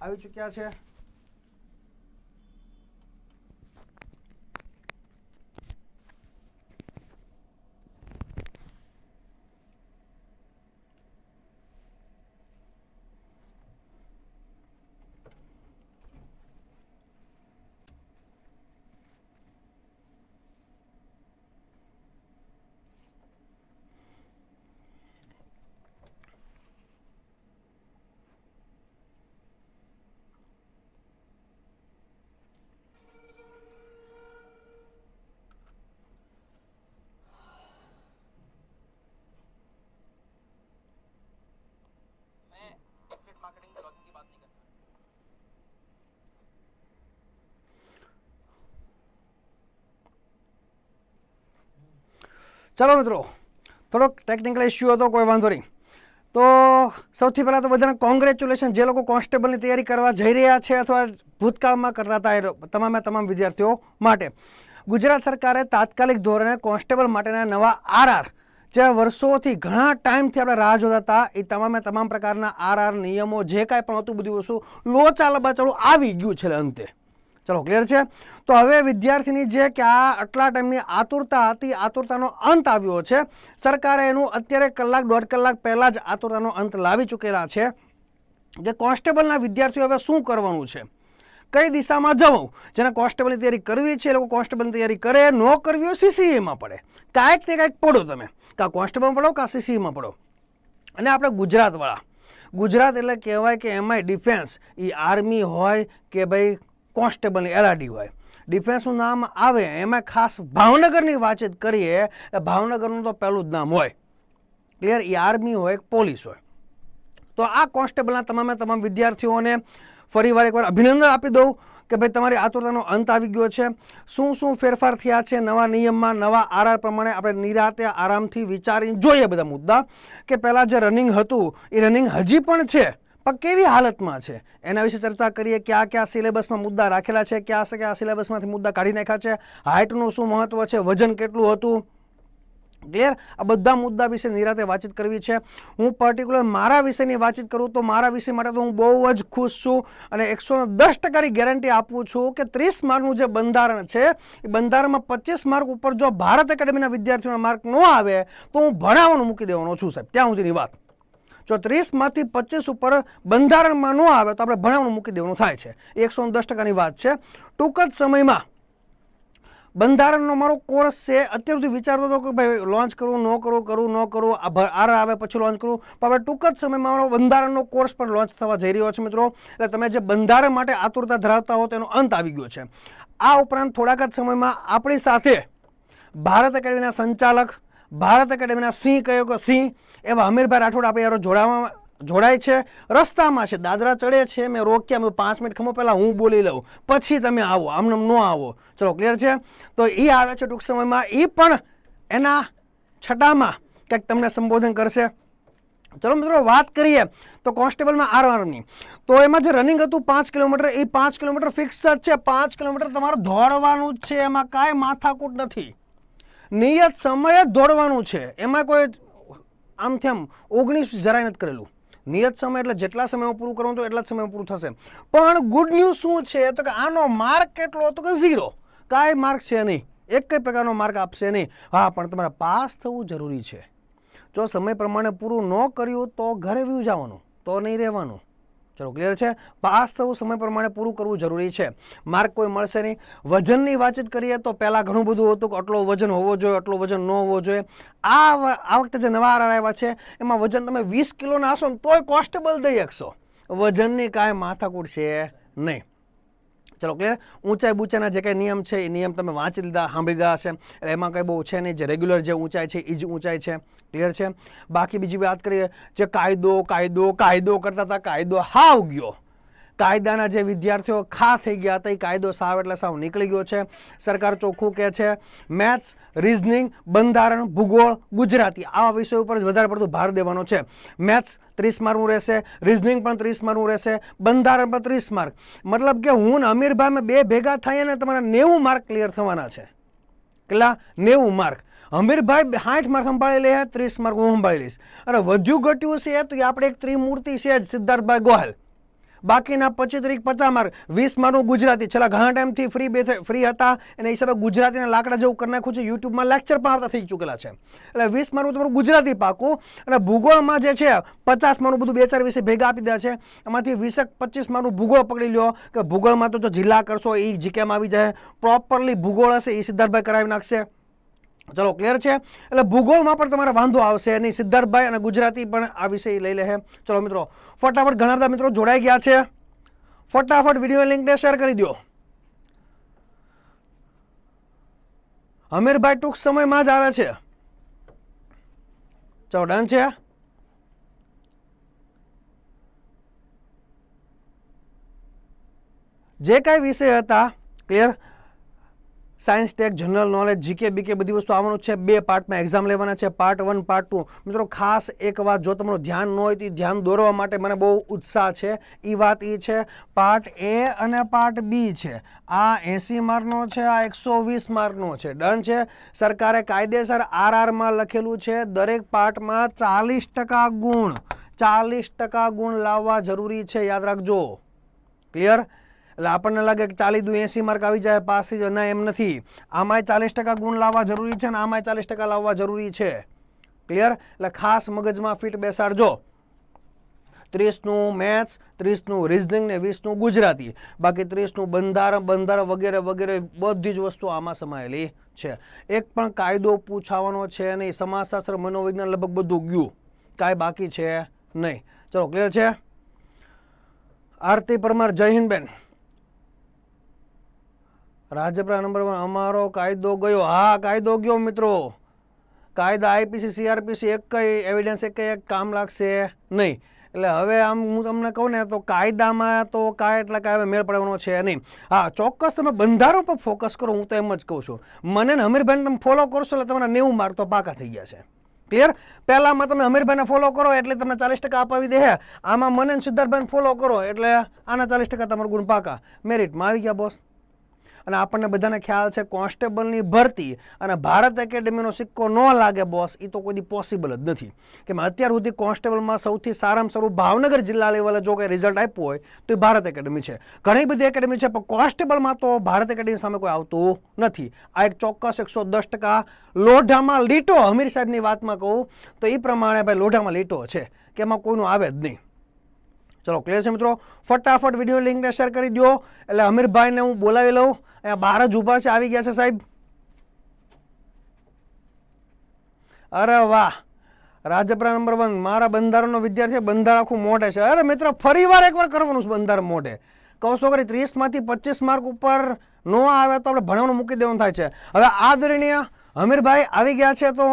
આવી ચૂક્યા છે. ચાલો મિત્રો, થોડોક ટેકનિકલ ઇસ્યુ હતો, કોઈ વાંધો નહીં. તો સૌથી પહેલાં તો બધાને કોંગ્રેચ્યુલેશન જે લોકો કોન્સ્ટેબલની તૈયારી કરવા જઈ રહ્યા છે અથવા ભૂતકાળમાં કરતા હતા, એ તમામે તમામ વિદ્યાર્થીઓ માટે. ગુજરાત સરકારે તાત્કાલિક ધોરણે કોન્સ્ટેબલ માટેના નવા આરઆર જે વર્ષોથી ઘણા ટાઈમથી આપણે રાહ જોતા હતા, એ તમામે તમામ પ્રકારના આરઆર નિયમો, જે કાંઈ પણ હતું, બધું વસ્તુ લોચા લબાચડું આવી ગયું છે અંતે. ચલો ક્લિયર છે? તો હવે વિદ્યાર્થીની જે કે આ આટલા ટાઈમની આતુરતા હતી, આતુરતાનો અંત આવ્યો છે. સરકારે એનું અત્યારે કલાક, દોઢ કલાક પહેલાં જ આતુરતાનો અંત લાવી ચૂકેલા છે. જે કોન્સ્ટેબલના વિદ્યાર્થીઓ હવે શું કરવાનું છે? કઈ દિશામાં જવું? જેને કોન્સ્ટેબલની તૈયારી કરવી છે, એ લોકો કોન્સ્ટેબલની તૈયારી કરે, ન કરવી હોય સીસીઈમાં પડે. કાંઈક ને કાંઈક પડો તમે. કાં કોન્સ્ટેબલમાં પડો, કાં સીસીઈમાં પડો. અને આપણે ગુજરાતવાળા. ગુજરાત એટલે કહેવાય કે એમાંય ડિફેન્સ. એ આર્મી હોય કે ભાઈ કોન્સ્ટેબલની એલઆરડી હોય. ડિફેન્સનું નામ આવે એમાં ખાસ ભાવનગરની વાતચીત કરીએ ભાવનગરનું તો પહેલું જ નામ હોય. ક્લિયર એ આર્મી હોય પોલીસ હોય. તો આ કોન્સ્ટેબલના તમામે તમામ વિદ્યાર્થીઓને ફરીવાર એકવાર અભિનંદન આપી દઉં કે ભાઈ તમારી આતુરતાનો અંત આવી ગયો છે. શું શું ફેરફાર થયા છે નવા નિયમમાં, નવા આરઆર પ્રમાણે આપણે નિરાતે આરામથી વિચારીને જોઈએ બધા મુદ્દા. કે પહેલાં જે રનિંગ હતું એ રનિંગ હજી પણ છે. પણ કેવી હાલતમાં છે? એના વિશે ચર્ચા કરીએ, કયા કયા સિલેબસમાં મુદ્દા રાખેલા છે, કયા કયા સિલેબસમાંથી મુદ્દા કાઢી નાખ્યા છે, હાઇટનું શું મહત્ત્વ છે, વજન કેટલું હતું? ક્લિયર? આ બધા મુદ્દા વિશે નિરાતે વાતચીત કરવી છે. હું પર્ટિક્યુલર મારા વિષયની વાતચીત કરું તો મારા વિષય માટે તો હું બહુ જ ખુશ છું અને એકસો દસ ટકાની ગેરંટી આપું છું કે ત્રીસ માર્કનું જે બંધારણ છે, એ બંધારણમાં પચીસ માર્ક ઉપર જો ભારત એકેડેમીના વિદ્યાર્થીઓના માર્ક ન આવે, તો હું ભણાવવાનું મૂકી દેવાનો છું સાહેબ. ત્યાં સુધીની વાત. જો ત્રીસમાંથી પચીસ ઉપર બંધારણમાં ન આવે તો આપણે ભણાવવાનું મૂકી દેવાનું થાય છે. એકસો દસ ટકાની વાત છે. ટૂંક જ સમયમાં બંધારણનો મારો કોર્સ છે. અત્યાર સુધી વિચારતો હતો કે ભાઈ લોન્ચ કરવું, ન કરવું કરવું ન ભ- આર આવે પછી લોન્ચ કરવું પણ હવે ટૂંક જ સમયમાં મારો બંધારણનો કોર્સ પણ લોન્ચ થવા જઈ રહ્યો છે મિત્રો. એટલે તમે જે બંધારણ માટે આતુરતા ધરાવતા હો તેનો અંત આવી ગયો છે. આ ઉપરાંત થોડાક જ સમયમાં આપણી સાથે ભારત એકેડમીના સંચાલક, ભારત એકેડમીના સિંહ કહ્યું કે સિંહ એવા અમીરભાઈ રાઠોડ આપણે યારો જોડાવા જોડાય છે. રસ્તામાં છે, દાદરા ચડે છે, મેં રોક્યા, મેં પાંચ મિનિટ ખમો, પહેલાં હું બોલી લઉં. પછી તમે આવો, આમને ન આવો. ચલો ક્લિયર છે? તો એ આવે છે ટૂંક સમયમાં. એ પણ એના છટામાં કંઈક તમને સંબોધન કરશે. ચલો મિત્રો, વાત કરીએ તો કોન્સ્ટેબલમાં આરઆરની. તો એમાં જે રનિંગ હતું પાંચ કિલોમીટર એ પાંચ કિલોમીટર ફિક્સ જ છે. પાંચ કિલોમીટર તમારે દોડવાનું જ છે. એમાં કાંઈ માથાકૂટ નથી. નિયત સમયે જ દોડવાનું છે. એમાં કોઈ આમ ઓગણીસ જરાય નથી કરેલું. નિયત સમય એટલે જેટલા સમયમાં પૂરું કરવું તો એટલા જ સમયમાં પૂરું થશે. પણ ગુડ ન્યૂઝ શું છે? તો કે આનો માર્ક કેટલો હતો? કે ઝીરો કાંઈ માર્ક છે નહીં. એક કઈ પ્રકારનો માર્ક આપશે નહીં. હા, પણ તમારે પાસ થવું જરૂરી છે. જો સમય પ્રમાણે પૂરું ન કર્યું તો ઘરે વ્યૂ જવાનું, તો નહીં રહેવાનું. ચલો ક્લિયર છે? પાસ થવું સમય પ્રમાણે પૂરું કરવું જરૂરી છે. માર્ક કોઈ મળશે નહીં. વજનની વાતચીત કરીએ તો પહેલાં ઘણું બધું હતું કે આટલો વજન હોવો જોઈએ, આટલો વજન ન હોવો જોઈએ. આ આ વખતે જે નવા આર આવ્યા છે, એમાં વજન તમે વીસ કિલોના હશો ને તોય કોન્સ્ટેબલ દઈ શકશો. વજનની કાંઈ માથાકૂટ છે નહીં. ચલો ક્લિયર ઊંચાઈ બૂંચાઈના જે કંઈ નિયમ છે, એ નિયમ તમે વાંચી લીધા, સાંભળી લીધા હશે. એટલે એમાં કંઈ બહુ છે નહીં, જે રેગ્યુલર જે ઊંચાઈ છે એ જ ઊંચાઈ છે. ક્લિયર છે? બાકી બીજી વાત કરીએ, જે કાયદો કાયદો કાયદો કરતા હતા, કાયદો હાવ ગયો. કાયદાના જે વિદ્યાર્થીઓ ખા થઈ ગયા હતા, એ કાયદો સાવ એટલે સાવ નીકળી ગયો છે. સરકાર ચોખ્ખું કહે છે, મેથ્સ, રિઝનિંગ, બંધારણ, ભૂગોળ, ગુજરાતી. આવા વિષયો ઉપર જ વધારે પડતું ભાર દેવાનો છે. મેથ્સ ત્રીસ માર્કનું રહેશે, રિઝનિંગ પણ ત્રીસ માર્કનું રહેશે, બંધારણ પણ ત્રીસ માર્ક. મતલબ કે હું ને અમીરભાઈ અમે બે ભેગા થઈએ ને તમારા નેવું માર્ક ક્લિયર થવાના છે. કેટલા? નેવું માર્ક. અમીરભાઈ સાઠ માર્ક સંભાળી લે, ત્રીસ માર્ક હું સંભાળી લઈશ. અને વધ્યું ઘટ્યું છે તો આપણે એક ત્રિમૂર્તિ છે જ, સિદ્ધાર્થભાઈ ગોહેલ. બાકીના પચીસ તરીક પચાસ માર્ક. વીસ માર્કનું ગુજરાતી. છેલ્લા ઘણા ટાઈમથી ફ્રી બે ફ્રી હતા. એના હિસાબે ગુજરાતીના લાકડા જેવું કરી નાખ્યું છે. યુટ્યુબમાં લેક્ચર પણ આવતા થઈ ચૂકેલા છે. એટલે વીસ માર્કનું તમારું ગુજરાતી પાકું. અને ભૂગોળમાં જે છે, પચાસ માર્કનું બધું બે ચાર વિષય ભેગા આપી દે છે. એમાંથી વીસેક પચીસ માર્કનું ભૂગોળ પકડી લ્યો કે ભૂગોળમાં તો જો જિલ્લા કરશો એ જીકેમાં આવી જાય. પ્રોપરલી ભૂગોળ હશે એ સિદ્ધાર્થભાઈ કરાવી નાખશે. ચલો ક્લિયર છે? એટલે ભૂગોળમાં પણ તમારે વાંધો આવશે નહીં. સિદ્ધાર્થભાઈ અને ગુજરાતી પણ આ વિષય લઈ લે ચલો મિત્રો, ફટાફટ ઘણા બધા મિત્રો જોડાઈ ગયા છે. ફટાફટ વીડિયો લિંકને શેર કરી દો હમીરભાઈ ટૂંક સમયમાં જ આવે છે. ચલો ડન છે? જે કાંઈ વિષય હતા clear science tech general knowledge GK BK બધી વસ્તુ આવવાનું છે. બે પાર્ટમાં એક્ઝામ લેવાના છે. પાર્ટ વન પાર્ટ ટુ મિત્રો, ખાસ એક વાત, જો તમારું ધ્યાન ન હોય તો ધ્યાન દોરવા માટે મને બહુ ઉત્સાહ છે. એ વાત એ છે પાર્ટ એ અને પાર્ટ બી છે. આ એંસી માર્કનો છે, આ એકસો વીસ માર્કનો છે. ડન છે. સરકારે કાયદેસર આરઆરમાં લખેલું છે, દરેક પાર્ટમાં ચાલીસ ટકા ગુણ. ચાલીસ ટકા ગુણ લાવવા જરૂરી છે. યાદ રાખજો. ક્લિયર એટલે આપણને લાગે કે ચાલી દુ એંસી માર્ક આવી જાય, પાસ થઈ જાય. ના, એમ નથી. આમાંય ચાલીસ ટકા ગુણ લાવવા જરૂરી છે અને આમાંય ચાલીસ ટકા લાવવા જરૂરી છે. ક્લિયર એટલે ખાસ મગજમાં ફિટ બેસાડજો. ત્રીસનું મેથ્સ, ત્રીસનું રિઝનિંગ ને વીસનું ગુજરાતી. બાકી ત્રીસનું બંધારણ બંધારણ વગેરે વગેરે બધી જ વસ્તુ આમાં સમાયેલી છે. એક પણ કાયદો પૂછાવાનો છે નહીં. સમાજશાસ્ત્ર, મનોવિજ્ઞાન લગભગ બધું ગયું. કાંઈ બાકી છે નહીં. ચલો ક્લિયર છે? આરતી પરમાર, જય હિન્દ બેન. રાજપરા નંબર વન, અમારો કાયદો ગયો. હા, કાયદો ગયો મિત્રો. કાયદા આઈપીસી સીઆરપીસી એક કઈ એવિડન્સ એક એક કામ લાગશે નહીં. એટલે હવે આમ હું તમને કહું ને, તો કાયદામાં તો કાંઈ એટલે કાંઈ હવે મેળ પડવાનો છે નહીં. હા, ચોક્કસ તમે બંધારણ પર ફોકસ કરો, હું તો એમ જ કહું છું. મને ને હમીરભાઈને તમે ફોલો કરશો એટલે તમારા નેવું માર્ક તો પાકા થઈ ગયા છે. ક્લિયર પહેલાંમાં તમે અમીરભાઈને ફોલો કરો એટલે તમને ચાલીસ ટકા અપાવી દે. આમાં મને સિદ્ધાર્થભાઈને ફોલો કરો એટલે આના ચાલીસ ટકા તમારા ગુણ પાકા. મેરિટમાં આવી ગયા બોસ અને આપણને બધાને ખ્યાલ છે કોન્સ્ટેબલની ભરતી અને ભારત એકેડેમીનો સિક્કો ન લાગે બોસ એ તો કોઈ પોસિબલ જ નથી. કેમ અત્યાર સુધી કોન્સ્ટેબલમાં સૌથી સારામાં સારું ભાવનગર જિલ્લા લેવલે જો કંઈ રિઝલ્ટ આપ્યું હોય, તો એ ભારત એકેડેમી છે. ઘણી બધી એકેડેમી છે, પણ કોન્સ્ટેબલમાં તો ભારત એકેડેમી સામે કોઈ આવતું નથી. આ એક ચોક્કસ એકસો દસ ટકા લોઢામાં લીટો હમીર સાહેબની વાતમાં કહું, તો એ પ્રમાણે ભાઈ લોઢામાં લીટો છે, કે એમાં કોઈનું આવે જ નહીં. ચલો ક્લિયર છે મિત્રો? ફટાફટ વીડિયો લિંકને શેર કરી દો એટલે અમીરભાઈને હું બોલાવી લઉં. અહીંયા બહાર જ ઊભા છે, આવી ગયા છે સાહેબ. અરે વાહ. રાજપરા નંબર વન, મારા બંધારણનો વિદ્યાર્થી બંધાર આખું મોઢે છે. અરે મિત્રો, ફરી વાર એકવાર કરવાનું છે બંધારણ મોઢે. કહો છો કરી ત્રીસમાંથી પચીસ માર્ક ઉપર ન આવે તો આપણે ભણવાનું મૂકી દેવાનું થાય છે. હવે આદરણીય અમીરભાઈ આવી ગયા છે તો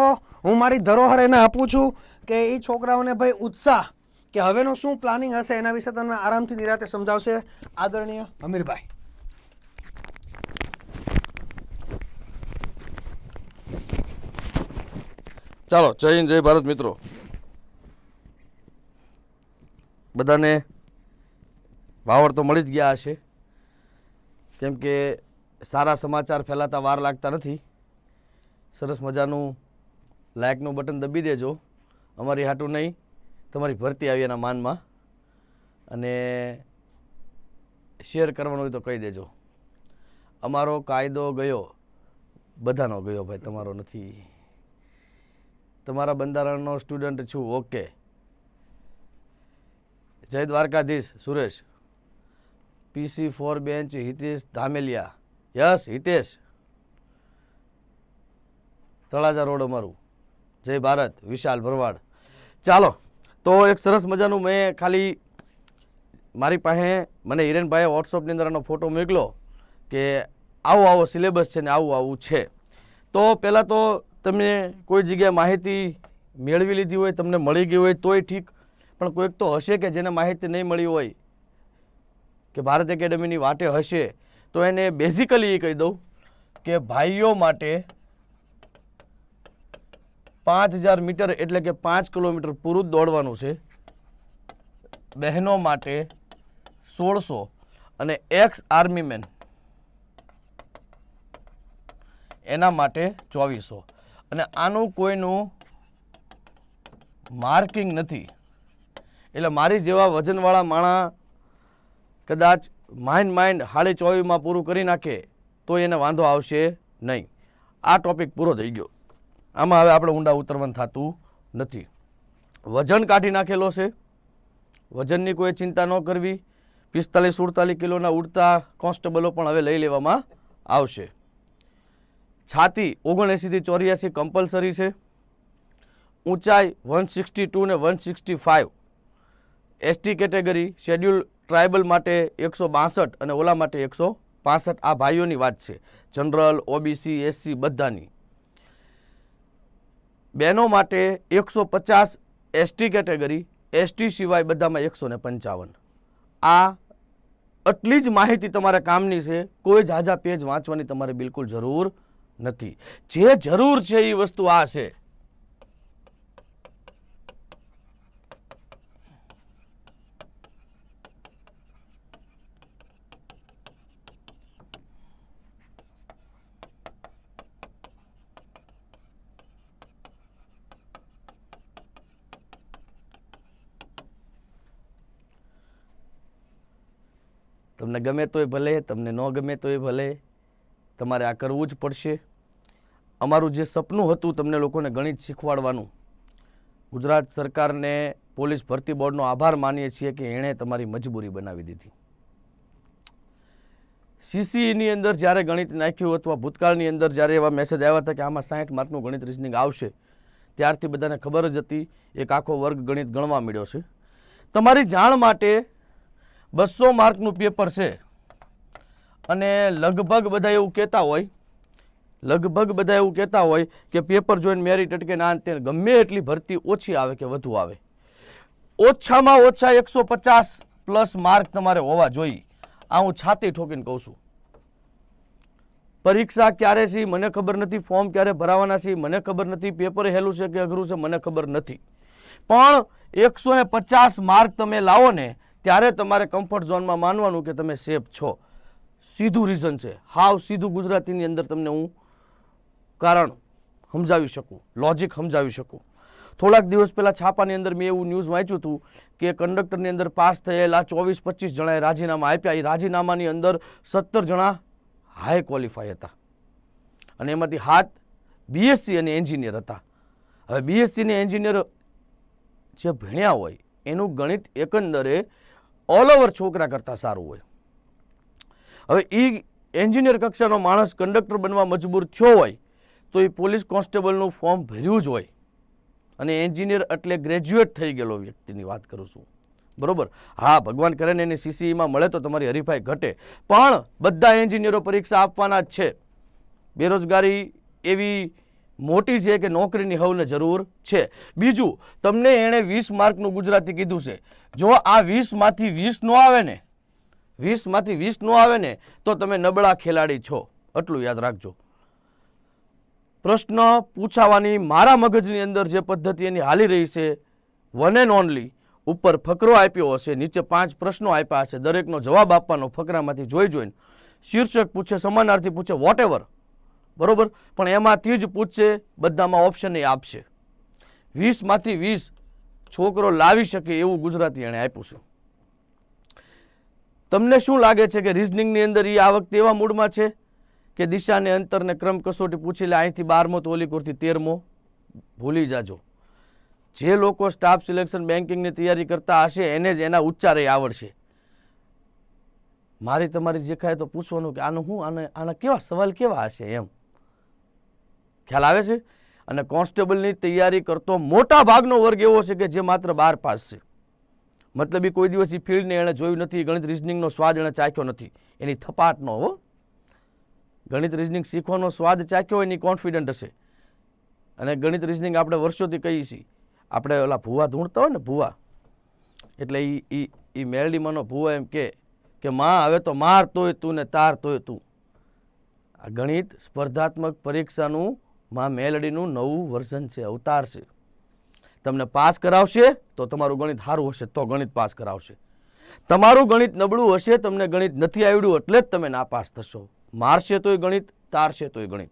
હું મારી ધરોહર એને આપું છું કે એ છોકરાઓને ભાઈ ઉત્સાહ કે હવેનું શું પ્લાનિંગ હશે એના વિશે તમને આરામથી નિરાતે સમજાવશે. આદરણીય અમીરભાઈ. ચાલો, જય હિન્દ, જય ભારત મિત્રો. બધાને વાવડ તો મળી જ ગયા હશે. કેમ કે સારા સમાચાર ફેલાતા વાર લાગતા નથી. સરસ મજાનું લાયકનું બટન દબી દેજો. અમારી હાટું નહીં, તમારી ભરતી આવી એના માનમાં. અને શેર કરવાનું હોય તો કહી દેજો. અમારો કાયદો ગયો. બધાનો ગયો ભાઈ, તમારો નથી. તમારા બંધારણનો સ્ટુડન્ટ છું ઓકે જય Dwarkadhish, Suresh. PC four bench Hitesh Dhameliya. Yes, Hitesh. Talaja road અમારું. જય ભારત, વિશાલ ભરવાડ. ચાલો, તો એક સરસ મજાનું મેં ખાલી મારી પાસે, મને હિરેનભાઈએ વોટ્સઅપની અંદર આનો ફોટો મોકલો કે આવો આવો સિલેબસ છે ને આવું આવું છે. તો પહેલાં તો તમે કોઈ જગ્યાએ માહિતી મેળવી લીધી હોય, તમને મળી ગઈ હોય, તોય ઠીક. પણ કોઈક તો હશે કે જેને માહિતી નહીં મળી હોય, કે ભારત એકેડેમીની વાટે હશે, તો એને બેઝિકલી એ કહી દઉં કે ભાઈઓ માટે પાંચ હજાર મીટર એટલે કે પાંચ કિલોમીટર પૂરું દોડવાનું છે. બહેનો માટે સોળસો અને એક્સ આર્મીમેન એના માટે ચોવીસો. અને આનું કોઈનું માર્કિંગ નથી. એટલે મારી જેવા વજનવાળા માણા કદાચ માઇન્ડ માઇન્ડ હાડી ચોવીમાં પૂરું કરી નાખે તો એને વાંધો આવશે નહીં. આ ટોપિક પૂરો થઈ ગયો. આમાં હવે આપણે ઊંડા ઉતરવાનું થતું નથી. વજન કાઢી નાખેલો છે. વજનની કોઈ ચિંતા ન કરવી. પિસ્તાલીસ સુડતાલીસ કિલોના ઉડતા કોન્સ્ટેબલો પણ હવે લઈ લેવામાં આવશે. છાતી ઓગણએંસીથી ચોર્યાસી કમ્પલસરી છે. ઊંચાઈ વન સિક્સટી ટુ ને one sixty five ST category schedule tribal માટે એકસો બાસઠ અને ઓલા માટે એકસો પાસઠ. આ ભાઈઓની વાત છે. જનરલ ઓબીસી એસસી બધાની. બહેનો માટે એકસો પચાસ એસટી કેટેગરી એસટી સિવાય બધામાં એકસો ને પંચાવન. આ આટલી જ માહિતી તમારા કામની છે. કોઈ ઝાઝા પેજ વાંચવાની તમારે બિલકુલ જરૂર નથી. જે જરૂર છે એ વસ્તુ આ છે. તમને ગમે તોય ભલે, તમને ન ગમે તોય ભલે. તમારે આ કરવું જ પડશે. અમારું જે સપનું હતું તમને લોકોને ગણિત શીખવાડવાનું, ગુજરાત સરકારને પોલીસ ભરતી બોર્ડનો આભાર માનીએ છીએ કે એણે તમારી મજબૂરી બનાવી દીધી. સીસીઈની અંદર જ્યારે ગણિત નાખ્યું અથવા ભૂતકાળની અંદર જ્યારે એવા મેસેજ આવ્યા હતા કે આમાં સાઠ માર્કનું ગણિત રિઝનિંગ આવશે, ત્યારથી બધાને ખબર જ હતી, એક આખો વર્ગ ગણિત ગણવા મળ્યો છે. તમારી જાણ માટે બસો માર્કનું પેપર છે. અને લગભગ બધા એવું કહેતા હોય, લગભગ બધા એવું કહેતા હોય કે પેપર જોઈને મેરિટ અટકે ના અંતે ગમે એટલી ભરતી ઓછી આવે કે વધુ આવે. ઓછામાં ઓછા એકસો પચાસ પ્લસ માર્ક તમારે હોવા જોઈએ. આ હું છાતી ઠોકીને કહું છું. પરીક્ષા ક્યારે છે મને ખબર નથી ફોર્મ ક્યારે ભરાવાના છે મને ખબર નથી પેપર હેલું છે કે અઘરું છે મને ખબર નથી. પણ એકસો પચાસ માર્ક તમે લાવો ને, ત્યારે તમારે કમ્ફર્ટ ઝોનમાં માનવાનું કે તમે સેફ છો. સીધું રીઝન છે. હાવ સીધું ગુજરાતીની અંદર તમને હું કારણ સમજાવી શકું લોજિક સમજાવી શકું. થોડાક દિવસ પહેલાં છાપાની અંદર મેં એવું ન્યૂઝ વાંચ્યું હતું કે કંડક્ટરની અંદર પાસ થયેલા ચોવીસ પચીસ જણાએ રાજીનામા આપ્યા. એ રાજીનામાની અંદર સત્તર જણા હાઈ ક્વોલિફાય હતા. અને એમાંથી હાથ બીએસસી અને એન્જિનિયર હતા. હવે બીએસસી અને એન્જિનિયર જે ભણ્યા હોય, એનું ગણિત એકંદરે ઓલ ઓવર છોકરા કરતાં સારું હોય. હવે એ એન્જિનિયર કક્ષાનો માણસ કંડક્ટર બનવા મજબૂર થયો હોય, તો એ પોલીસ કોન્સ્ટેબલનું ફોર્મ ભર્યું જ હોય. અને એન્જિનિયર એટલે ગ્રેજ્યુએટ થઈ ગયેલો વ્યક્તિની વાત કરું છું. બરોબર? હા, ભગવાન કરે ને એને સીસીઈમાં મળે તો તમારી હરીફાઈ ઘટે. પણ બધા એન્જિનિયરો પરીક્ષા આપવાના જ છે. બેરોજગારી એવી મોટી છે કે નોકરીની હવને જરૂર છે. બીજું, તમને એણે વીસ માર્કનું ગુજરાતી કીધું છે. જો આ વીસમાંથી વીસ નો આવે ને વીસમાંથી વીસ નો આવે ને, તો તમે નબળા ખેલાડી છો. એટલું યાદ રાખજો. પ્રશ્ન પૂછાવાની મારા મગજની અંદર જે પદ્ધતિ એની હાલી રહી છે વન એન્ડ ઓનલી ઉપર ફકરો આપ્યો હશે, નીચે પાંચ પ્રશ્નો આપ્યા હશે, દરેકનો જવાબ આપવાનો ફકરામાંથી જોઈ જોઈને. શીર્ષક પૂછે, સમાનાર્થી પૂછે વોટ એવર બરોબર? પણ એમાંથી જ પૂછશે બધામાં ઓપ્શન એ આપશે. વીસમાંથી વીસ છોકરો લાવી શકે એવું ગુજરાતી એણે આપ્યું છે. તમને શું લાગે છે કે રિઝનિંગની અંદર એ આ વખતે એવા મૂડમાં છે? કે દિશાને અંતરને ક્રમ કસોટી પૂછી લે, અહીંથી બારમો તો ઓલી કોરથી તેરમો? ભૂલી જાજો. જે લોકો સ્ટાફ સિલેક્શન બેન્કિંગની તૈયારી કરતા હશે, એને જ એના ઉચ્ચારે આવડશે. મારી તમારી જે ખાય તો પૂછવાનું કે આનું શું આને, આના કેવા સવાલ કેવા હશે એમ? ખ્યાલ આવે છે? અને કોન્સ્ટેબલની તૈયારી કરતો મોટા ભાગનો વર્ગ એવો છે કે જે માત્ર બાર પાસ છે. મતલબ એ કોઈ દિવસ એ ફિલ્ડને એણે જોયું નથી, ગણિત રિઝનિંગનો સ્વાદ એણે ચાખ્યો નથી. એની થપાટનો હો. ગણિત રિઝનિંગ શીખવાનો સ્વાદ ચાખ્યો એની કોન્ફિડન્ટ હશે. અને ગણિત રિઝનિંગ આપણે વર્ષોથી કહીએ છીએ. આપણે ઓલા ભૂવા ધૂણતા હોય ને ભૂવા, એટલે એ એ મેલડીમાંનો ભૂવા એમ કે માં, હવે તો માર તોય તું ને તાર તોય તું. આ ગણિત સ્પર્ધાત્મક પરીક્ષાનું માં મેલડીનું નવું વર્ઝન છે, અવતાર છે. તમને પાસ કરાવશે, તો તમારું ગણિત સારું હશે, તો ગણિત પાસ કરાવશે. તમારું ગણિત નબળું હશે, તમને ગણિત નથી આવડ્યું એટલે જ તમે નાપાસ થશો. મારશે તોય ગણિત, તારશે તોય ગણિત.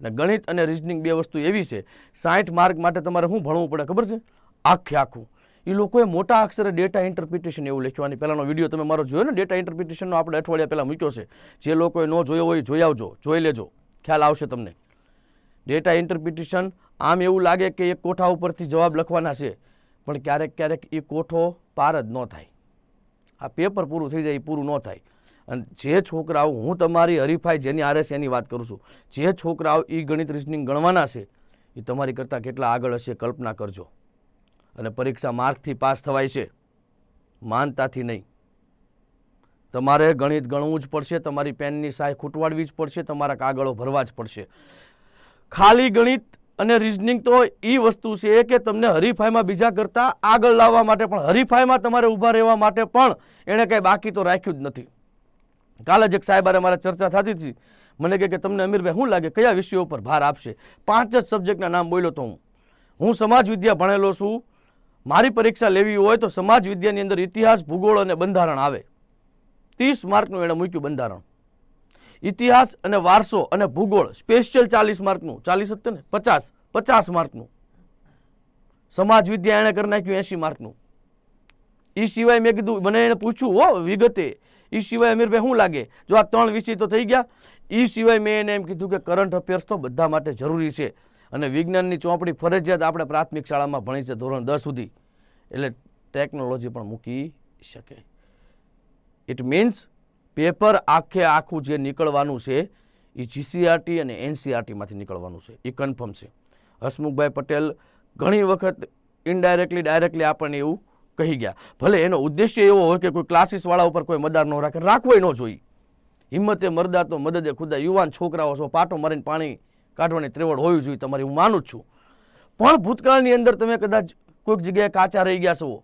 અને ગણિત અને રિઝનિંગ બે વસ્તુ એવી છે, સાઠ માર્ક માટે તમારે શું ભણવું પડે ખબર છે? આખે આખું. એ લોકોએ મોટા અક્ષરે ડેટા ઇન્ટરપ્રિટેશન એવું લખવાની. પહેલાંનો વીડિયો તમે મારો જોયો ને ડેટા ઇન્ટરપ્રિટેશનનો આપણે અઠવાડિયા પહેલાં મૂક્યો છે. જે લોકોએ ન જોયો હોય જોઈ આવજો, જોઈ લેજો. ખ્યાલ આવશે તમને. ડેટા ઇન્ટરપ્રિટેશન આમ એવું લાગે કે એ કોઠા ઉપરથી જવાબ લખવાના છે, પણ ક્યારેક ક્યારેક એ કોઠો પાર જ ન થાય. આ પેપર પૂરું થઈ જાય એ પૂરું ન થાય. અને જે છોકરાઓ, હું તમારી હરીફાઈ જેની આરે છે એની વાત કરું છું, જે છોકરાઓ એ ગણિત રિઝનિંગ ગણવાના છે, એ તમારી કરતાં કેટલા આગળ હશે કલ્પના કરજો. અને પરીક્ષા માર્કથી પાસ થવાય છે. માનતાથી નહીં. તમારે ગણિત ગણવું જ પડશે, તમારી પેનની સાય ખૂટવાડવી જ પડશે, તમારા કાગળો ભરવા જ પડશે. ખાલી ગણિત અને રિઝનિંગ તો એ વસ્તુ છે કે તમને હરીફાઈમાં બીજા કરતાં આગળ લાવવા માટે પણ, હરીફાઈમાં તમારે ઊભા રહેવા માટે પણ એણે કંઈ બાકી તો રાખ્યું જ નથી. કાલે જ એક સાહેબારે મારે ચર્ચા થતી હતી. મને કહે કે તમને અમીરભાઈ શું લાગે? કયા વિષયો ઉપર ભાર આપશે? પાંચ જ સબ્જેક્ટના નામ બોલ્યો તો હું. હું સમાજ વિદ્યા ભણેલો છું. મારી પરીક્ષા લેવી હોય તો સમાજ વિદ્યાની અંદર ઇતિહાસ, ભૂગોળ અને બંધારણ આવે. ત્રીસ માર્કનું એણે મૂક્યું બંધારણ. ઇતિહાસ અને વારસો અને ભૂગોળ સ્પેશિયલ ચાલીસ માર્કનું, ચાલીસ હતું ને? પચાસ પચાસ માર્કનું. સમાજ વિદ્યા એણે કરી નાખ્યું એંશી માર્કનું. એ સિવાય મેં કીધું, મને એને પૂછ્યું, હો, વિગતે એ સિવાય અમીરભાઈ શું લાગે? જો આ ત્રણ વિષય તો થઈ ગયા. એ સિવાય મેં એને એમ કીધું કે કરંટ અફેર્સ તો બધા માટે જરૂરી છે અને વિજ્ઞાનની ચોપડી ફરજિયાત આપણે પ્રાથમિક શાળામાં ભણી છે ધોરણ દસ સુધી. એટલે ટેકનોલોજી પણ મૂકી શકે. ઇટ મીન્સ પેપર આખે આખું જે નીકળવાનું છે એ જીસીઆરટી અને એનસીઆરટીમાંથી નીકળવાનું છે. એ કન્ફર્મ છે. હસમુખભાઈ પટેલ ઘણી વખત ઇનડાયરેક્ટલી ડાયરેક્ટલી આપણને એવું કહી ગયા. ભલે એનો ઉદ્દેશ્ય એવો હોય કે કોઈ ક્લાસીસવાળા ઉપર કોઈ મદાર ન રાખે, રાખવો ન જોઈએ. હિંમતે મરદા તો મદદે ખુદા યુવાન છોકરાઓ છો, પાટો મારીને પાણી કાઢવાની ત્રેવડ હોવી જોઈએ, તમારી હું માનું જ છું. પણ ભૂતકાળની અંદર તમે કદાચ કોઈક જગ્યાએ કાચા રહી ગયા છો,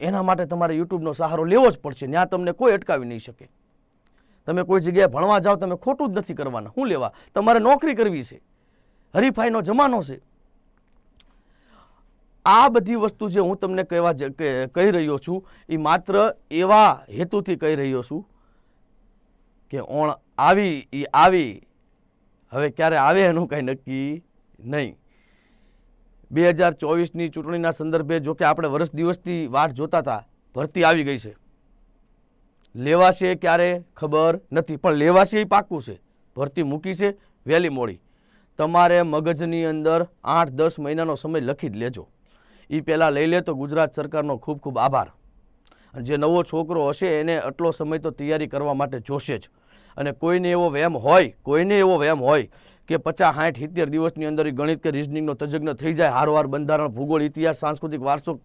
એના માટે તમારે યુટ્યુબનો સહારો લેવો જ પડશે ત્યાં તમને કોઈ અટકાવી નહીં શકે. તમે કોઈ જગ્યાએ ભણવા જાઓ, તમે ખોટું જ નથી કરવાના. શું લેવા? તમારે નોકરી કરવી છે. હરીફાઈનો જમાનો છે. આ બધી વસ્તુ જે હું તમને કહેવા કહી રહ્યો છું, એ માત્ર એવા હેતુથી કહી રહ્યો છું કે ઓણ આવી, એ આવી. હવે ક્યારે આવે એનું કાંઈ નક્કી નહીં. બે હજાર ચોવીસની ચૂંટણીના સંદર્ભે જો કે આપણે વર્ષ દિવસથી વાટ જોતા હતા, ભરતી આવી ગઈ છે. લેવાશે ક્યારે ખબર નથી. પણ લેવાશે એ પાક્કું છે. ભરતી મૂકી છે, વહેલી મોડી. તમારે મગજની અંદર આઠ દસ મહિનાનો સમય લખી જ લેજો. એ પહેલાં લઈ લે તો ગુજરાત સરકારનો ખૂબ ખૂબ આભાર. જે નવો છોકરો હશે એને આટલો સમય તો તૈયારી કરવા માટે જોશે જ. અને કોઈને એવો વહેમ હોય, કોઈને એવો વહેમ હોય કે પચાસ સાઠ સિત્તેર દિવસની અંદર ગણિત કે રિઝનિંગનો તજજ્ઞ થઈ જાય. હારવાર બંધારણ, ભૂગોળ, ઇતિહાસ, સાંસ્કૃતિક વારસો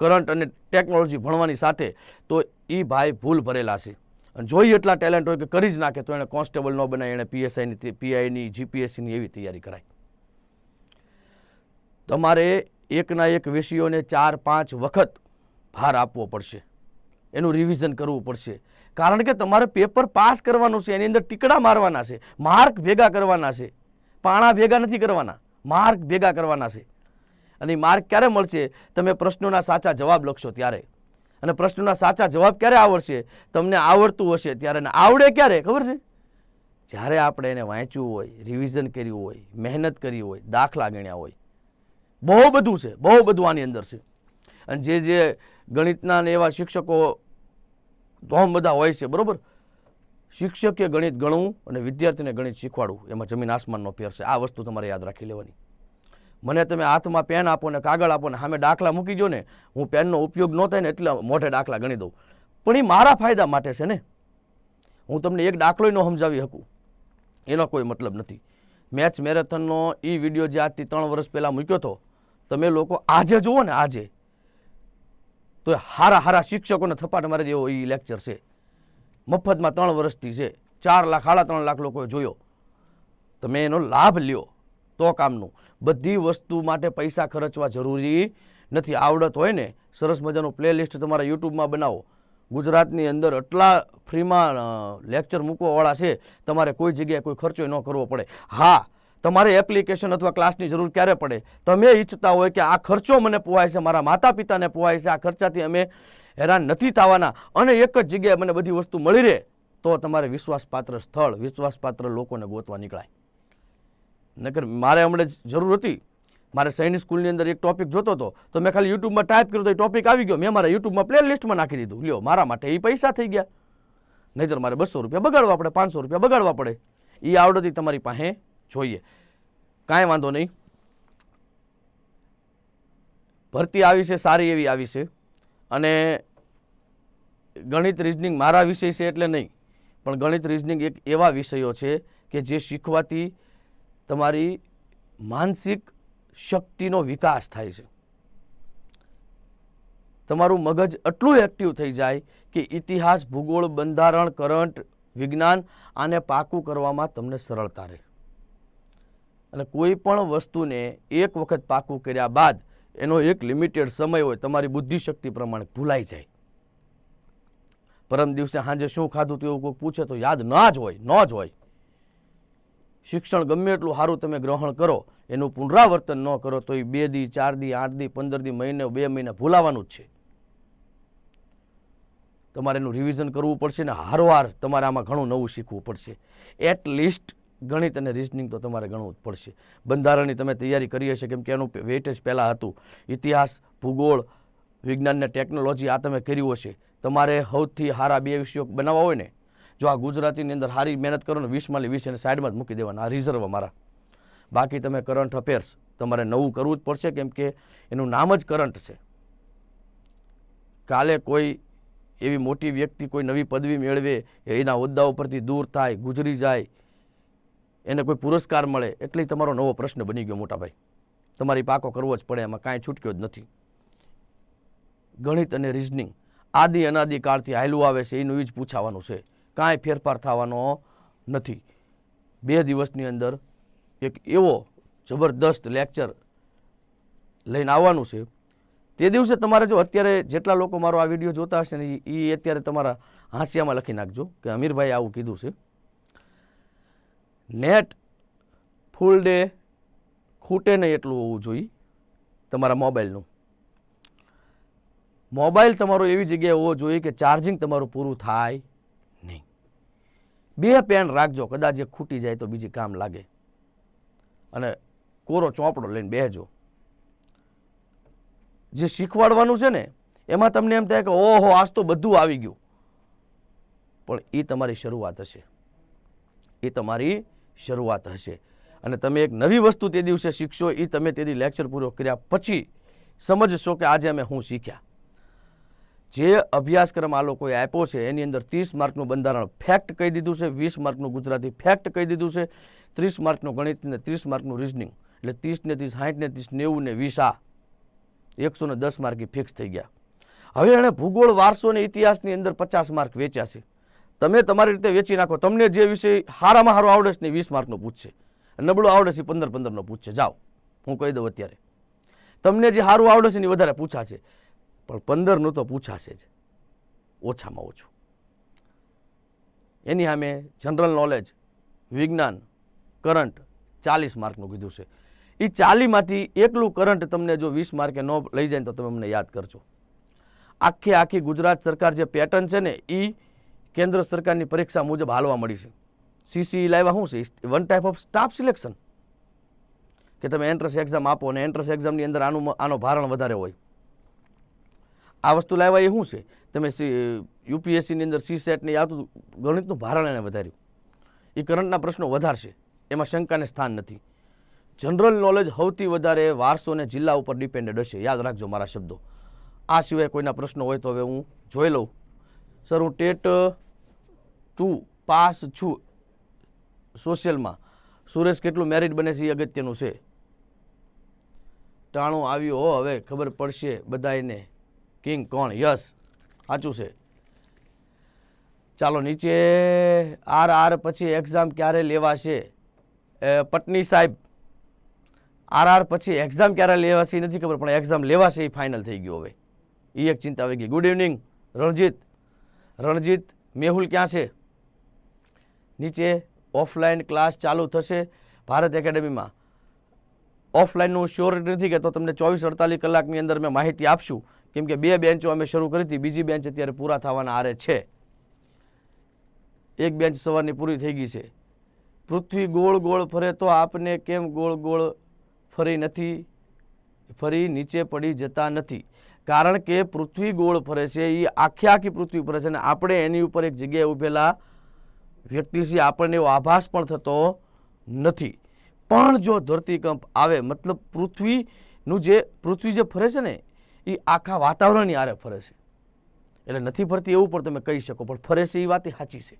કરંટ અને ટેકનોલોજી ભણવાની સાથે તો એ ભાઈ ભૂલ ભરેલા છે. અને જોઈએ એટલા ટેલેન્ટ હોય કે કરી જ નાખે તો એણે કોન્સ્ટેબલ ન બનાય એણે પીએસઆઈની પીઆઈની જીપીએસસીની એવી તૈયારી કરાય. તમારે એકના એક વિષયોને ચાર, પાંચ વખત ભાર આપવો પડશે. એનું રિવિઝન કરવું પડશે. કારણ કે તમારે પેપર પાસ કરવાનું છે, એની અંદર ટીકડા મારવાના છે માર્ક ભેગા કરવાના છે. પાણા ભેગા નથી કરવાના માર્ક ભેગા કરવાના છે. અને માર્ક ક્યારે મળશે? તમે પ્રશ્નોના સાચા જવાબ લખશો ત્યારે. અને પ્રશ્નોના સાચા જવાબ ક્યારે આવડશે? તમને આવડતું હશે ત્યારે. આવડે ક્યારે? ખબર છે? જ્યારે આપણે એને વાંચ્યું હોય રિવિઝન કર્યું હોય, મહેનત કરી હોય, દાખલા ગણ્યા હોય. બહુ બધું છે. બહુ બધું આની અંદર છે. અને જે જે ગણિતના ને એવા શિક્ષકો ધોમ બધા હોય છે, બરોબર? શિક્ષકે ગણિત ગણવું અને વિદ્યાર્થીને ગણિત શીખવાડવું, એમાં જમીન આસમાનનો ફેર છે. આ વસ્તુ તમારે યાદ રાખી લેવાની. મને તમે હાથમાં પેન આપો ને કાગળ આપો ને સામે દાખલા મૂકી દો ને, હું પેનનો ઉપયોગ ન થાય ને એટલે મોઢે દાખલા ગણી દઉં. પણ એ મારા ફાયદા માટે છે ને. હું તમને એક દાખલોય ન સમજાવી શકું. એનો કોઈ મતલબ નથી. મેચ મેરેથોનનો એ વીડિયો જે આજથી ત્રણ વર્ષ પહેલાં મૂક્યો હતો, તમે લોકો આજે જુઓ ને આજે. તો હારા હારા શિક્ષકોને થપાટ મારે જેવો એ લેક્ચર છે. મફતમાં ત્રણ વર્ષથી છે. ચાર લાખ, સાડા ત્રણ લાખ લોકોએ જોયો. તમે એનો લાભ લ્યો. તો કામનું. બધી વસ્તુ માટે પૈસા ખર્ચવા જરૂરી નથી. આવડત હોય ને, સરસ મજાનું પ્લે લિસ્ટ તમારા યુટ્યુબમાં બનાવો. ગુજરાતની અંદર એટલા ફ્રીમાં લેક્ચર મૂકવાવાળા છે. તમારે કોઈ જગ્યાએ કોઈ ખર્ચો ન કરવો પડે. હા, તમારે એપ્લિકેશન અથવા ક્લાસની જરૂર ક્યારે પડે? તમે ઈચ્છતા હોય કે આ ખર્ચો મને પોવાય છે, મારા માતા પિતાને પોવાય છે, આ ખર્ચાથી અમે હેરાન નથી થવાના અને એક જ જગ્યાએ મને બધી વસ્તુ મળી રહે, તો તમારે વિશ્વાસપાત્ર સ્થળ, વિશ્વાસપાત્ર લોકોને ગોતવા નીકળાય. નકર મારે હમણાં જરૂર હતી. મારે સૈનિક સ્કૂલની અંદર એક ટોપિક જોતો હતો, તો મેં ખાલી યુટ્યુબમાં ટાઈપ કર્યો તો એ ટોપિક આવી ગયો. મેં મારા યુટ્યુબમાં પ્લે લિસ્ટમાં નાખી દીધું. લ્યો, મારા માટે એ પૈસા થઈ ગયા. નહીંતર મારે બસો રૂપિયા બગાડવા પડે, પાંચસો રૂપિયા બગાડવા પડે. એ આવડતી તમારી પાસે જોઈએ. કાંઈ વાંધો નહીં. ભરતી આવી છે, સારી એવી આવી છે. અને ગણિત રિઝનિંગ મારા વિષય છે એટલે નહીં, પણ ગણિત રિઝનિંગ એક એવા વિષયો છે કે જે શીખવાથી તમારી માનસિક શક્તિનો વિકાસ થાય છે. તમારું મગજ એટલું એક્ટિવ થઈ જાય કે ઇતિહાસ, ભૂગોળ, બંધારણ કરંટ વિજ્ઞાન આને પાકું કરવામાં તમને સરળતા રહે. અને કોઈ પણ વસ્તુને એક વખત પાકું કર્યા બાદ એનો એક લિમિટેડ સમય હોય, તમારી બુદ્ધિશક્તિ પ્રમાણે ભૂલાઈ જાય. પરમ દિવસે સાંજે શું ખાધું તે એવું કોઈ પૂછે તો યાદ ન જ હોય, ન જ હોય. શિક્ષણ ગમે એટલું સારું તમે ગ્રહણ કરો, એનું પુનરાવર્તન ન કરો, તો એ બે દી, ચાર દી, આઠ દી, પંદર દી, મહિને, બે મહિને ભૂલાવાનું જ છે. તમારે એનું રિવિઝન કરવું પડશે ને હાર તમારે આમાં ઘણું નવું શીખવું પડશે. એટ લીસ્ટ ગણિત અને રિઝનિંગ તો તમારે ગણવું જ પડશે. બંધારણની તમે તૈયારી કરી હશે કેમ કે એનું વેટેજ પહેલાં હતું. ઇતિહાસ, ભૂગોળ, વિજ્ઞાન ને ટેકનોલોજી આ તમે કર્યું હશે. તમારે સૌથી સારા બે વિષયો બનાવવા હોય ને, જો આ ગુજરાતીની અંદર સારી મહેનત કરો ને વીસમાંથી વીસ એને સાઈડમાં જ મૂકી દેવાના, આ રિઝર્વ મારા બાકી તમે કરંટ અફેર્સ તમારે નવું કરવું જ પડશે કેમ કે એનું નામ જ કરંટ છે. કાલે કોઈ એવી મોટી વ્યક્તિ કોઈ નવી પદવી મેળવે, એના હોદ્દા ઉપરથી દૂર થાય, ગુજરી જાય એને કોઈ પુરસ્કાર મળે એટલે તમારો નવો પ્રશ્ન બની ગયો મોટાભાઈ. તમારી પાકો કરવો જ પડે, એમાં કાંઈ છૂટક્યો જ નથી. ગણિત અને રિઝનિંગ આદિ અનાદિ કાળથી હાયલું આવે છે, એનું એ જ પૂછાવાનું છે. કાંઈ ફેરફાર થવાનો નથી. બે દિવસની અંદર એક એવો જબરદસ્ત લેક્ચર લઈને આવવાનું છે. તે દિવસે તમારે જો અત્યારે જેટલા લોકો મારો આ વીડિયો જોતા હશે ને એ અત્યારે તમારા હાંસિયામાં લખી નાખજો, કે અમીરભાઈ આવું કીધું છે. નેટ ફૂલ ડે ખૂટે નહીં એટલું હોવું જોઈએ તમારા મોબાઈલનું. મોબાઈલ તમારો એવી જગ્યાએ હોવો જોઈએ કે ચાર્જિંગ તમારું પૂરું થાય નહીં. બે પેન રાખજો, કદાચ એ ખૂટી જાય તો બીજી કામ લાગે. અને કોરો ચોપડો લઈને બેહજો. જે શીખવાડવાનું છે ને, એમાં તમને એમ થાય કે ઓહો, આજ તો બધું આવી ગયું. પણ એ તમારી શરૂઆત હશે. એ તમારી શરૂઆત હશે. અને તમે એક નવી વસ્તુ તે દિવસે શીખશો એ તમે તેથી લેક્ચર પૂરો કર્યા પછી સમજશો કે આજે અમે હું શીખ્યા. જે અભ્યાસક્રમ આ લોકોએ આપ્યો છે, એની અંદર ત્રીસ માર્કનું બંધારણ ફેક્ટ કહી દીધું છે, વીસ માર્કનું ગુજરાતી ફેક્ટ કહી દીધું છે, ત્રીસ માર્કનું ગણિત ને ત્રીસ માર્કનું રિઝનિંગ એટલે ત્રીસને ત્રીસ સાઠને ત્રીસ, નેવું ને વીસ આ. એકસો ને દસ માર્કી ફિક્સ થઈ ગયા. હવે એણે ભૂગોળ, વારસો અને ઇતિહાસની અંદર પચાસ માર્ક વેચ્યા છે. તમે તમારી રીતે વેચી નાખો. તમને જે વિષય હારામાં હારો આવડે છે ને વીસ માર્કનો પૂછશે. નબળો આવડે છે પંદર પંદરનો પૂછશે. જાઓ. હું કહી દઉં અત્યારે. તમને જે સારું આવડે છે ને વધારે પૂછાશે. પણ પંદરનું તો પૂછાશે જ. ઓછામાં ઓછું. એની સામે જનરલ નોલેજ, વિજ્ઞાન, કરંટ ચાલીસ માર્કનું કીધું છે. એ ચાલીમાંથી એકલું કરંટ તમને જો વીસ માર્કે ન લઈ જાય તો તમે મને યાદ કરજો. આખી આખી ગુજરાત સરકાર જે પેટર્ન છે ને એ કેન્દ્ર સરકારની પરીક્ષા મુજબ હાલવા મળી છે. સીસી લાવ્યા શું છે? One type of staff selection કે તમે એન્ટ્રન્સ એક્ઝામ આપો અને એન્ટ્રન્સ એક્ઝામની અંદર આનું આનો ભારણ વધારે હોય. આ વસ્તુ લાવ્યા એ શું છે? તમે યુપીએસસીની અંદર સી સેટની આવતું ગણિતનું ભારણ એને વધાર્યું. એ કરંટના પ્રશ્નો વધારશે. એમાં શંકાને સ્થાન નથી. જનરલ નોલેજ સૌથી વધારે વારસો અને જિલ્લા ઉપર ડિપેન્ડેડ હશે. યાદ રાખજો મારા શબ્દો. આ સિવાય કોઈના પ્રશ્નો હોય તો હવે હું જોઈ લઉં. સર હું ટેટ ટુ પાસ, છું. સોશિયલમાં. સુરેશ, કેટલું મેરિટ બને છે એ અગત્યનું છે? ટાણું આવ્યું હો હવે, ખબર પડશે બધાને કિંગ કોણ? યસ. સાચું છે. ચાલો, નીચે આર આર પછી એક્ઝામ ક્યારે લેવાશે? પટની સાહેબ. આર આર પછી એક્ઝામ ક્યારે લેવાશે એ નથી ખબર, પણ એક્ઝામ લેવાશે એ ફાઇનલ થઈ ગયું હવે. એ એક ચિંતા આવી ગઈ. Good evening Ranjit. Ranjit, Mehul ક્યાં છે? નીચે ઓફલાઈન ક્લાસ ચાલુ થશે ભારત એકેડેમીમાં. ઓફલાઈનનું શ્યોર નથી કે તો તમને ચોવીસ અડતાલીસ કલાકની અંદર મેં માહિતી આપશું. કેમ કે બે બેન્ચો અમે શરૂ કરી હતી, બીજી બેન્ચ અત્યારે પૂરા થવાના આરે છે. એક બેન્ચ સવારની પૂરી થઈ ગઈ છે. પૃથ્વી ગોળ ગોળ ફરે તો આપને કેમ ગોળ ગોળ ફરી નથી? ફરી નીચે પડી જતા નથી. કારણ કે પૃથ્વી ગોળ ફરે છે એ આખી આખી પૃથ્વી ફરે છે અને આપણે એની ઉપર એક જગ્યાએ ઊભેલા વ્યક્તિ છે, આપણને એવો આભાસ પણ થતો નથી. પણ જો ધરતીકંપ આવે, મતલબ પૃથ્વીનું જે, પૃથ્વી જે ફરે છે ને એ આખા વાતાવરણની આરે ફરે છે. એટલે નથી ફરતી એવું પણ તમે કહી શકો, પણ ફરે છે એ વાત સાચી છે.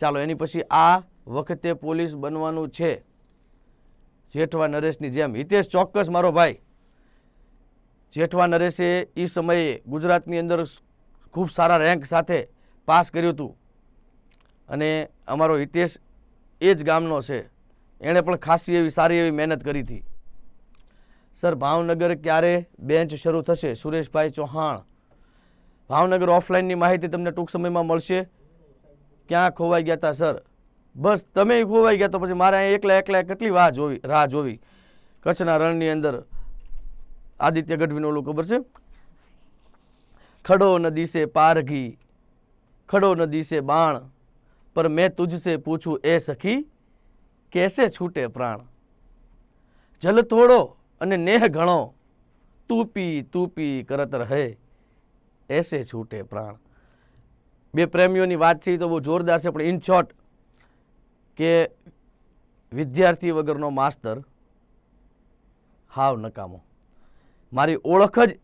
ચાલો, એની પછી આ વખતે પોલીસ બનવાનું છે. જેઠવા નરેશની જેમ. હિતેશ, ચોક્કસ મારો ભાઈ. જેઠવા નરેશે એ સમયે ગુજરાતની અંદર ખૂબ સારા રેન્ક સાથે પાસ કર્યું હતું. અને અમારો હિતેશ એ જ ગામનો છે. એણે પણ ખાસી એવી સારી એવી મહેનત કરી હતી. સર, ભાવનગર ક્યારે બેન્ચ શરૂ થશે? સુરેશભાઈ ચૌહાણ. ભાવનગર ઓફલાઈનની માહિતી તમને ટૂંક સમયમાં મળશે. ક્યાં ખોવાઈ ગયા હતા સર? બસ, તમે ખોવાઈ ગયા તો પછી મારે અહીંયા એકલા એકલા કેટલી વાહ જોવી, રાહ જોવી? કચ્છના રણની અંદર આદિત્ય ગઢવીનું ઓલું ખબર છે? ખડો નદી સે પારઘી ખડો નદી સે બાણ, પર મેં તુજસે પૂછું એ સખી, કેસે છૂટે પ્રાણ? જલ થોડો અને નેહ ઘણો તું પી તું પી કરત રહે, એસે છૂટે પ્રાણ. બે પ્રેમીઓની વાત છે તો બહુ જોરદાર છે, પણ ઇન શોર્ટ કે વિદ્યાર્થી વગરનો માસ્તર હાવ નકામો. મારી ઓળખ જ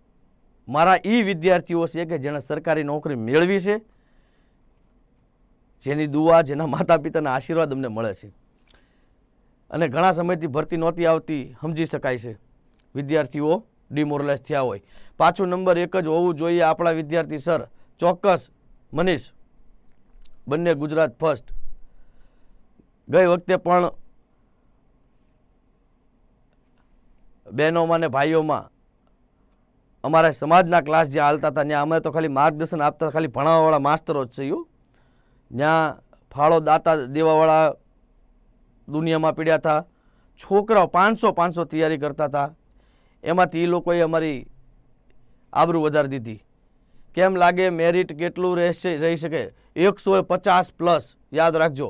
મારા એ વિદ્યાર્થીઓ છે કે જેણે સરકારી નોકરી મેળવી છે, જેની દુઆ, જેના માતા પિતાના આશીર્વાદ અમને મળે છે. અને ઘણા સમયથી ભરતી નહોતી આવતી, સમજી શકાય છે. વિદ્યાર્થીઓ ડિમોરલાઇઝ થયા હોય. પાછું નંબર એક જ હોવું જોઈએ આપણા વિદ્યાર્થી, સર. ચોક્કસ, મનીષ. બંને ગુજરાત ફર્સ્ટ ગઈ વખતે પણ બહેનોમાં ને ભાઈઓમાં અમારા સમાજના ક્લાસ જ્યાં હાલતા હતા, ત્યાં અમે તો ખાલી માર્ગદર્શન આપતા ખાલી ભણાવવાવાળા માસ્તરો જ છે ત્યાં ફાળો દાતા દેવાવાળા દુનિયામાં પીડ્યા હતા. છોકરાઓ પાંચસો પાંચસો તૈયારી કરતા હતા. એમાંથી એ લોકોએ અમારી આબરૂ વધારી દીધી. કેમ લાગે મેરિટ કેટલું રહેશે, રહી શકે? એકસો પચાસ પ્લસ યાદ રાખજો.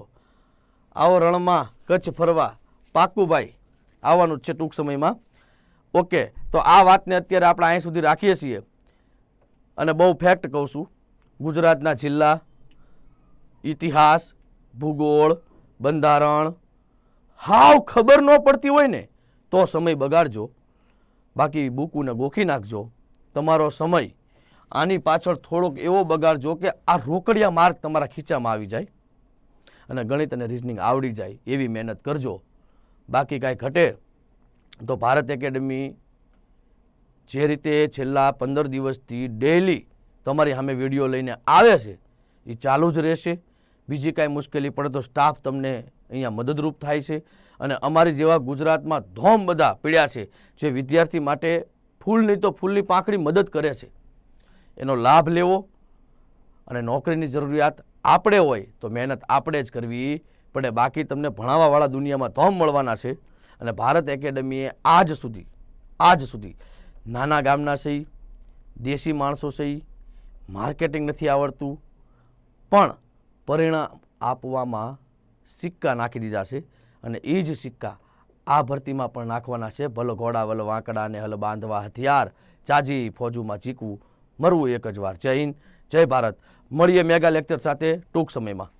આવો રણમાં કચ્છ ફરવા પાક્કુભાઈ આવવાનું જ છે ટૂંક સમયમાં. ઓકે, તો આ વાતને અત્યારે આપણે અહીં સુધી રાખીએ છીએ. અને બહુ ફેક્ટ કહું છું, ગુજરાતના જિલ્લા, ઇતિહાસ, ભૂગોળ, બંધારણ, હાવ ખબર ન પડતી હોય ને, તો સમય બગાડજો. બાકી બુકુને ગોખી નાખજો. તમારો સમય આની પાછળ થોડોક એવો બગાડજો કે આ રોકડિયા માર્ક તમારા ખીચામાં આવી જાય અને ગણિત અને રિઝનિંગ આવડી જાય એવી મહેનત કરજો. બાકી કાંઈ ઘટે તો ભારત એકેડમી જે રીતે છેલ્લા પંદર દિવસથી ડેલી તમારી સામે વીડિયો લઈને આવે છે એ ચાલુ જ રહેશે. બીજી કાંઈ મુશ્કેલી પડે તો સ્ટાફ તમને અહીંયા મદદરૂપ થાય છે. અને અમારી જેવા ગુજરાતમાં ધોમ બધા પીડ્યા છે, જે વિદ્યાર્થી માટે ફૂલ નહીં તો ફૂલની પાંખડી મદદ કરે છે. એનો લાભ લેવો અને નોકરીની જરૂરિયાત આપણે હોય તો મહેનત આપણે જ કરવી. પડે બાકી તમને ભણાવવાવાળા દુનિયામાં ધોમ મળવાના છે. અને ભારત એકેડમીએ આજ સુધી આજ સુધી નાના ગામના સહી, દેશી માણસો સહી, માર્કેટિંગ નથી આવડતું, પણ પરિણામ આપવામાં સિક્કા નાખી દીધા છે અને એ જ સિક્કા આ ભરતીમાં પણ નાખવાના છે. ભલો ઘોડા વલો વાંકડા ને હલ બાંધવા હથિયાર. ચાજી ફોજુમાં ચીકવું મરવું એક જ વાર. જય હિન્દ, જય ભારત. મળીએ મેગા લેક્ચર સાથે ટૂંક સમયમાં.